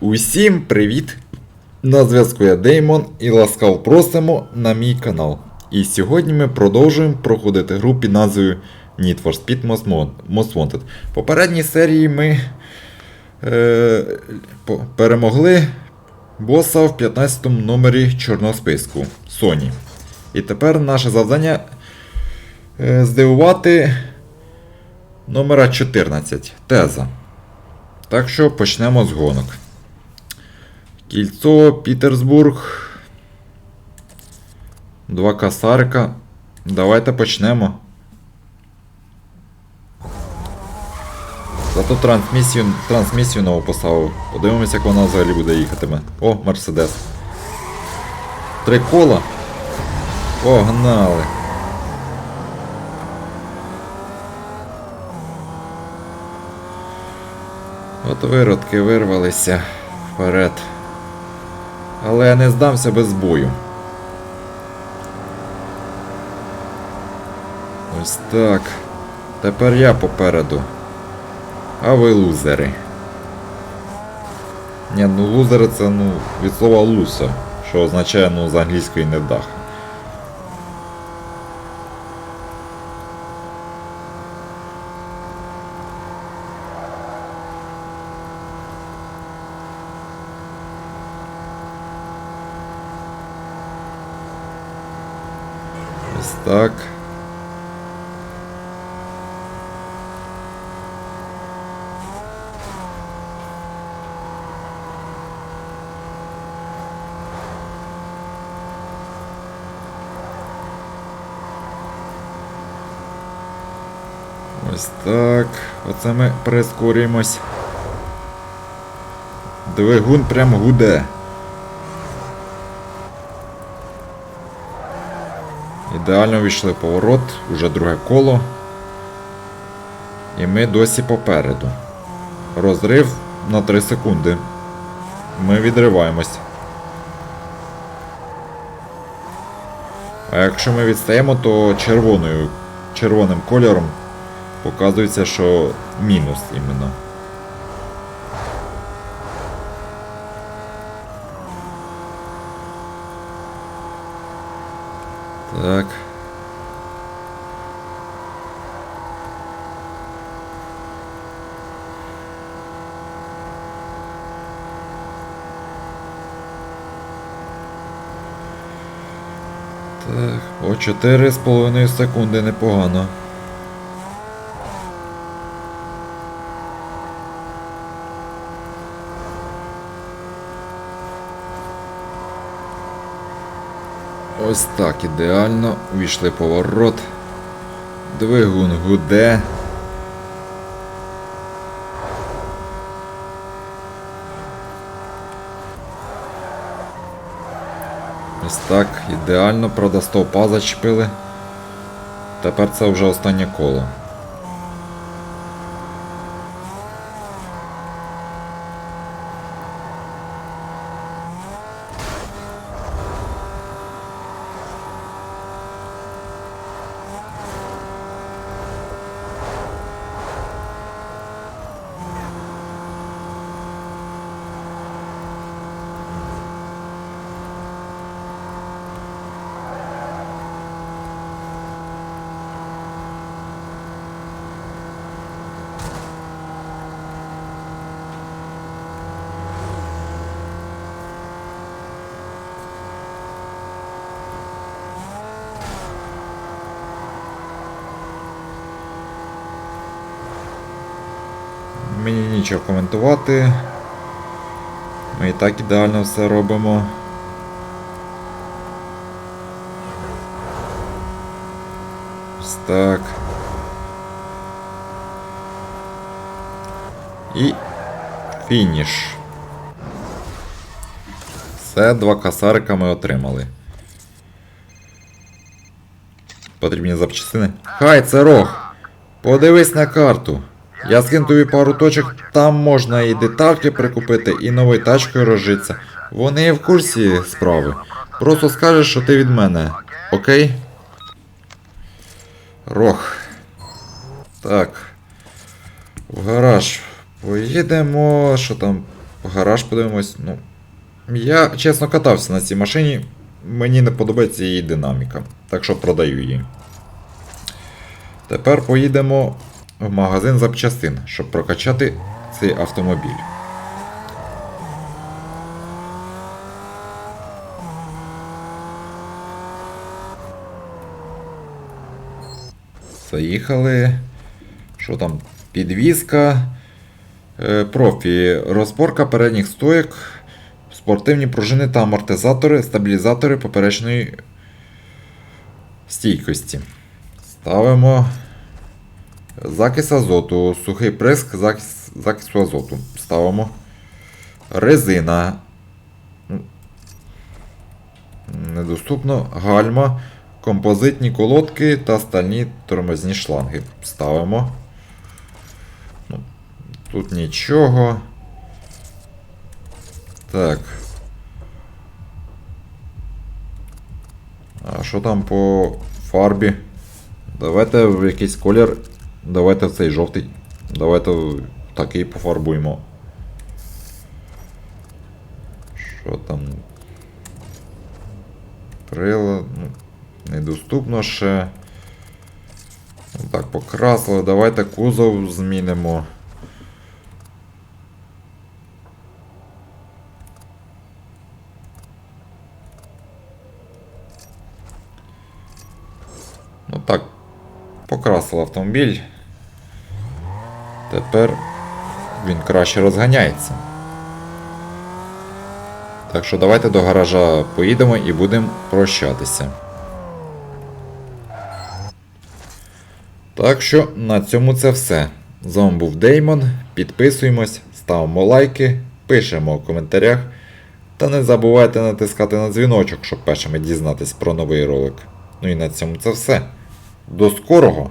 Усім привіт! На зв'язку я Деймон і ласкаво просимо на мій канал. І сьогодні ми продовжуємо проходити гру під назвою Need for Speed Most Wanted. В попередній серії ми е, перемогли боса в 15 номері чорного списку Sony. І тепер наше завдання е, здивувати номера 14 Теза. Так що почнемо з гонок. Кільцо, Пітерсбург. Два касарика. Давайте почнемо. Зато трансмісію, трансмісію нову поставив. Подивимося, як вона взагалі буде їхатиме. О, Мерседес. Три кола. Погнали. От виродки вирвалися вперед. Але не здамся без бою. Ось так. Тепер я попереду. А ви лузери. Ні, ну лузери це ну від слова луса, що означає ну з англійської невдаха. Ось так. Ось так. Оце ми прискорюємось. Двигун прям гуде. Ідеально війшли поворот, уже друге коло. І ми досі попереду. Розрив на 3 секунди. Ми відриваємось. А якщо ми відстаємо, то червоною, червоним кольором показується, що мінус іменно. Так. Так, о 4,5 секунди непогано. Ось так, ідеально. Увійшли поворот. Двигун гуде. Ось так, ідеально, правда, стовпа зачепили. Тепер це вже останнє коло. Мені нічого коментувати. Ми і так ідеально все робимо. Ось так. І фініш. Все, два касарика ми отримали. Потрібні запчастини. Хай, це рог! Подивись на карту. Я скину тобі пару точок, там можна і детальки прикупити, і новою тачкою розжитися. Вони в курсі справи. Просто скажеш, що ти від мене. Окей? Рох. Так. В гараж. Поїдемо. Що там в гараж подивимось. Ну, я чесно катався на цій машині. Мені не подобається її динаміка. Так що продаю її. Тепер поїдемо в магазин запчастин, щоб прокачати цей автомобіль. Заїхали. Що там? Підвізка. Е, профі. Розборка передніх стоєк. Спортивні пружини та амортизатори, стабілізатори поперечної стійкості. Ставимо закис азоту, сухий приск закис, закису азоту. Ставимо. Резина. Недоступно. Гальма, композитні колодки та стальні тормозні шланги. Ставимо. Ну, тут нічого. Так. А що там по фарбі? Давайте в якийсь колір. Давайте цей жовтий. Давайте такий пофарбуємо. Що там? Крила. Ну, недоступно ще. Так, покрасили. Давайте кузов змінимо. Ну так, покрасили автомобіль. Тепер він краще розганяється. Так що давайте до гаража поїдемо і будемо прощатися. Так що на цьому це все. З вами був Деймон. Підписуємось, ставимо лайки, пишемо в коментарях. Та не забувайте натискати на дзвіночок, щоб першими дізнатись про новий ролик. Ну і на цьому це все. До скорого!